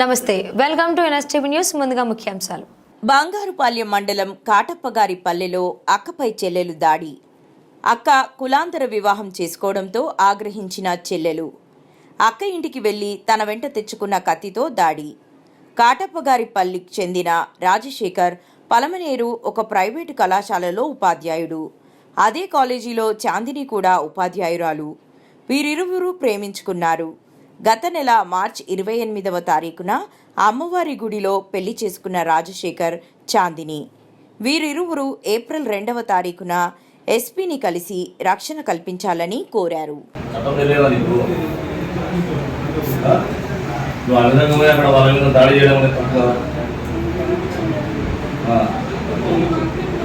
నమస్తే welcome to NSTV news ముందుగా ముఖ్యాంశాలు. బంగారుపాల్యం మండలం కాటప్పగారి పల్లెలో అక్కపై చెల్లెలు దాడి. అక్క కులాంతర వివాహం చేసుకోవడంతో ఆగ్రహించిన చెల్లెలు. అక్క ఇంటికి వెళ్ళి తన వెంట తెచ్చుకున్న కత్తితో దాడి. కాటప్పగారి పల్లికి చెందిన రాజశేఖర్ పలమనేరు ఒక ప్రైవేటు కళాశాలలో ఉపాధ్యాయుడు. అదే కాలేజీలో చాందిని కూడా ఉపాధ్యాయురాలు. వీరిరువురు ప్రేమించుకున్నారు. గత నెల మార్చ్ ఇరవై ఎనిమిదవ తారీఖున అమ్మవారి గుడిలో పెళ్ళి చేసుకున్న రాజశేఖర్ చాందిని. వీరిరువురు ఏప్రిల్ రెండవ తారీఖున ఎస్పీని కలిసి రక్షణ కల్పించాలని కోరారు.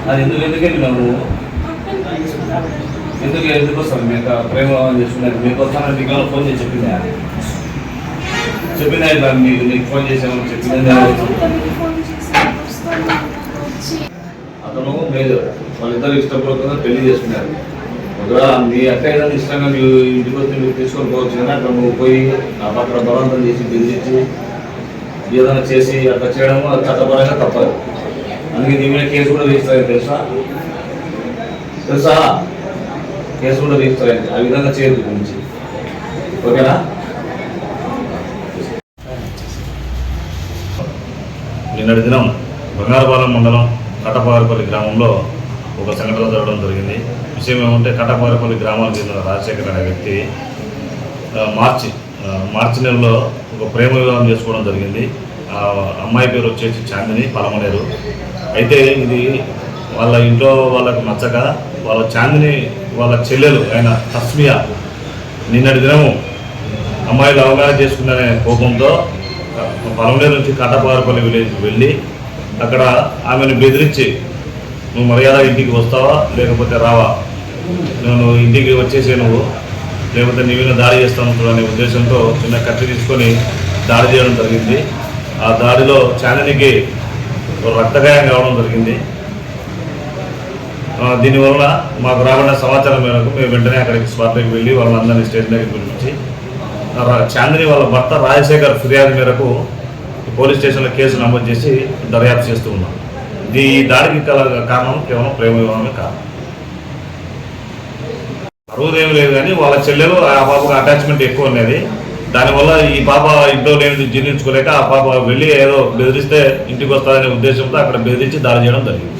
అది ఎందుకు ఎందుకు నువ్వు? ఎందుకు ఎందుకు వస్తాను మీకు ప్రేమ చేసుకున్నాను మీకు వస్తానని మీకు ఫోన్ చేసి చెప్పిందా? ఇలా మీకు నీకు ఫోన్ చేసామని చెప్పిందా అతను మేజర్ వాళ్ళిద్దరు ఇష్టపడుతున్నా పెళ్ళి చేసుకున్నారు. ఒకవేళ మీ అక్క ఏదైనా ఇష్టంగా మీ ఇంటికి వచ్చి మీరు తీసుకొని పోవచ్చు కానీ అక్కడ నువ్వు పోయి ఆ పక్కన బలవంతం చేసి బెదిరించి ఏదైనా చేసి అట్లా చేయడం అది చట్టపరంగా తప్పదు. అందుకే నీ మీద కేసు కూడా అయింది తెలుసా? తెలుసా? కేసు కూడా రిజిస్టర్ ఆ విధంగా చేయదు గురించి ఓకేనా? నిన్నటి దినం బంగారపాలెం మండలం కటపారపల్లి గ్రామంలో ఒక సంఘటన జరగడం జరిగింది. విషయం ఏమంటే కటపారపల్లి గ్రామానికి చెందిన రాజశేఖర్ అనే వ్యక్తి మార్చి మార్చి నెలలో ఒక ప్రేమ వివాహం చేసుకోవడం జరిగింది. ఆ అమ్మాయి పేరు వచ్చేసి చాందిని పలమనేరు. అయితే ఇది వాళ్ళ ఇంట్లో వాళ్ళకు నచ్చక వాళ్ళ చాందిని వాళ్ళ చెల్లెలు ఆయన తస్మియా నిన్నటి దినము అమ్మాయిలు అవగాహన చేసుకునే కోపంతో పలమనేరు నుంచి కాటపారపల్లి విలేజ్కి వెళ్ళి అక్కడ ఆమెను బెదిరించి నువ్వు మర్యాద ఇంటికి వస్తావా? లేకపోతే రావా? నువ్వు ఇంటికి వచ్చేసే నువ్వు. లేకపోతే నీ మీద దాడి చేస్తాను అనే ఉద్దేశంతో చిన్న కత్తి తీసుకొని దాడి చేయడం జరిగింది. ఆ దాడిలో చాందినికి ఒక రక్తగాయం కావడం జరిగింది. దీనివల్ల మాకు రాబడిన సమాచారం మేరకు మేము వెంటనే అక్కడికి స్పాట్లోకి వెళ్ళి వాళ్ళందరినీ స్టేషన్ దగ్గరికి పిలిపించి చాందిని వాళ్ళ భర్త రాజశేఖర్ ఫిర్యాదు మేరకు పోలీస్ స్టేషన్లో కేసు నమోదు చేసి దర్యాప్తు చేస్తూ ఉన్నాం. ఇది ఈ దాడికి కల కారణం కేవలం ప్రేమ వివాహమే కారణం అరువుదేం లేదు కానీ వాళ్ళ చెల్లెలు ఆ పాపకు అటాచ్మెంట్ ఎక్కువ ఉన్నది. దానివల్ల ఈ పాప ఇంట్లో లేని జీర్ణించుకోలేక ఆ పాప వెళ్ళి ఏదో బెదిరిస్తే ఇంటికి వస్తుందనే ఉద్దేశంతో అక్కడ బెదిరించి దాడి చేయడం జరిగింది.